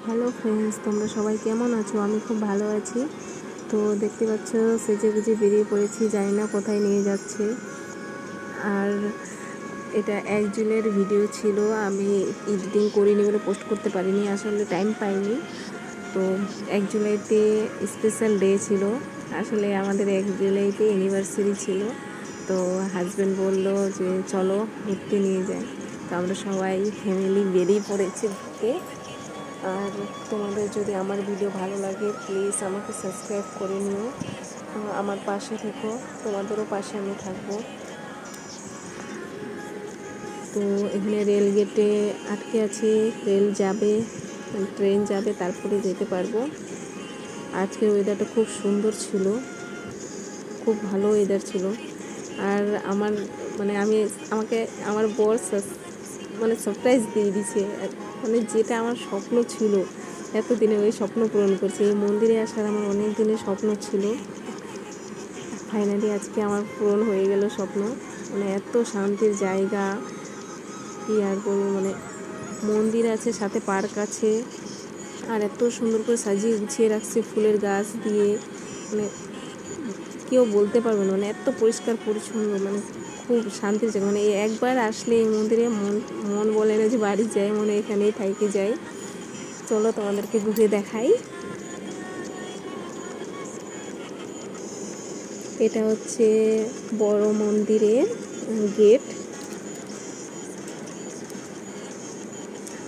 Hello friends তোমরা সবাই কেমন আছো? আমি খুব ভালো আছি। তো দেখতে পাচ্ছ, সেজে গুজে বেরিয়ে পড়েছি, জানি না কোথায় নিয়ে যাচ্ছে। আর এটা এক জুনের ভিডিও ছিল, আমি এডিটিং করিনি বলে পোস্ট করতে পারিনি, আসলে টাইম পাইনি। তো এক জুলাইতে স্পেশাল ডে ছিল, আসলে আমাদের এক জুলাইতে অ্যানিভার্সারি ছিল। তো হাজব্যান্ড বলল যে, চলো ঘুরতে নিয়ে যাই। তো আমরা সবাই ফ্যামিলি বেরিয়ে পড়েছি ঘুরতে। আর তোমাদের যদি আমার ভিডিও ভালো লাগে প্লিজ আমাকে সাবস্ক্রাইব করে নিও। আমার পাশে থেকো, তোমাদেরও পাশে আমি থাকব। তো এখানে রেল গেটে আটকে আছি রেল যাবে ট্রেন যাবে, তারপরে যেতে পারব। আজকের ওয়েদারটা খুব সুন্দর ছিল, খুব ভালো ওয়েদার ছিল। আর আমার মানে আমি, আমাকে, আমার বর মানে সারপ্রাইজ দিয়ে দিছে। মানে যেটা আমার স্বপ্ন ছিল এতদিনে ওই স্বপ্ন পূরণ করছে। এই মন্দিরে আসার আমার অনেক দিনের স্বপ্ন ছিল। ফাইনালি আজকে আমার পূরণ হয়ে গেল স্বপ্ন। মানে এত শান্তির জায়গা। কি আর বলব মানে মন্দির আছে, সাথে পার্ক আছে। আর এত সুন্দর করে সাজিয়ে গুছিয়ে রাখছে ফুলের গাছ দিয়ে। মানে কেউ বলতে পারবে না মানে এত পরিষ্কার পরিচ্ছন্ন মানে খুব শান্তির জায়গা। মানে একবার আসলে এই মন্দিরে মন মন বলে না যে বাড়ি যাই, মনে এখানেই থাইকে যাই। চলো তোমাদেরকে ঘুরে দেখাই। এটা হচ্ছে বড় মন্দিরের গেট।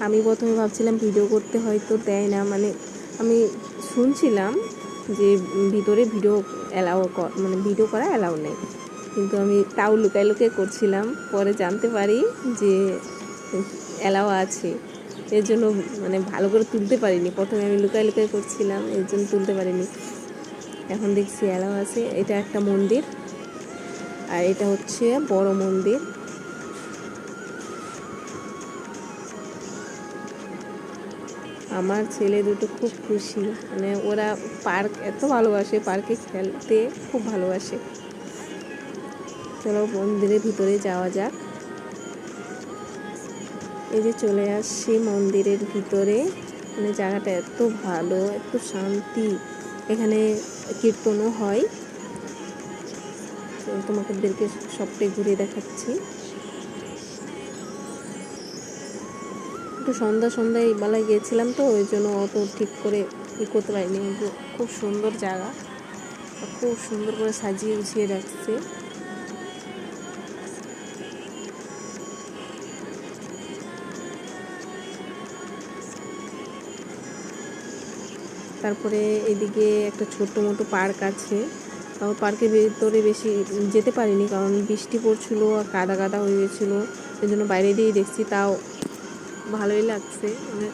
আমি প্রথমে ভাবছিলাম ভিডিও করতে হয়তো দেয় না মানে আমি শুনছিলাম যে ভিতরে ভিডিও অ্যালাউ মানে ভিডিও করা অ্যালাউ নেই। কিন্তু আমি তাও লুকাই লুকাই করছিলাম। পরে জানতে পারি যে অ্যালাউ আছে। এর জন্য মানে ভালো করে তুলতে পারিনি। প্রথমে আমি লুকাই লুকাই করছিলাম, এর জন্য তুলতে পারিনি। এখন দেখছি অ্যালাউ আছে। এটা একটা মন্দির। আর এটা হচ্ছে বড় মন্দির। আমার ছেলে দুটো খুব খুশি। মানে ওরা পার্ক এত ভালোবাসে, পার্কে খেলতে খুব ভালোবাসে। চলো মন্দিরের ভিতরে যাওয়া যাক। এই যে চলে আসছি মন্দিরের ভিতরে। মানে জায়গাটা এত ভালো, এত শান্তি। এখানে কীর্তনও হয়। তোমাদেরকে সবটাই ঘুরে দেখাচ্ছি। একটু সন্ধ্যা সন্ধ্যায় বেলায় গিয়েছিলাম তো, ওই জন্য অত ঠিক করে ই করতে পারিনি। কিন্তু খুব সুন্দর জায়গা। খুব সুন্দর করে সাজিয়ে গুছিয়ে রাখছে। তারপরে এদিকে একটা ছোট্ট মতো পার্ক আছে। তাও পার্কের ভেতরে বেশি যেতে পারিনি কারণ বৃষ্টি পড়ছিল আর কাদা কাদা হয়ে গেছিল। সেই জন্য বাইরে দিয়েই দেখছি, তাও ভালোই লাগছে। মানে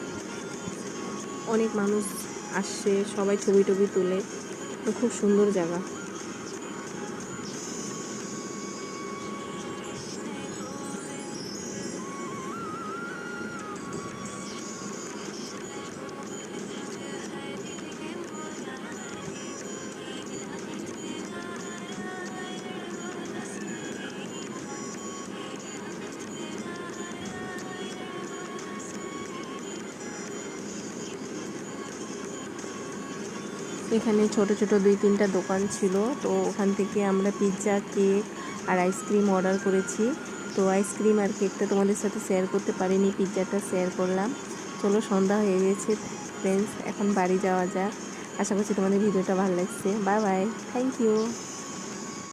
অনেক মানুষ আসছে সবাই ছবি টবি তোলে। খুব সুন্দর জায়গা। এখানে ছোট ছোট দুই, তিনটা দোকান ছিল। তো ওখান থেকে আমরা পিৎজা কেক আর আইসক্রিম অর্ডার করেছি। তো আইসক্রিম আর কেকটা তোমাদের সাথে শেয়ার করতে পারিনি পিৎজাটা শেয়ার করলাম। চলো, সন্ধ্যা হয়ে গেছে ফ্রেন্ডস এখন বাড়ি যাওয়া যাক। আশা করছি তোমাদের ভিডিওটা ভালো লাগছে। Bye bye thank you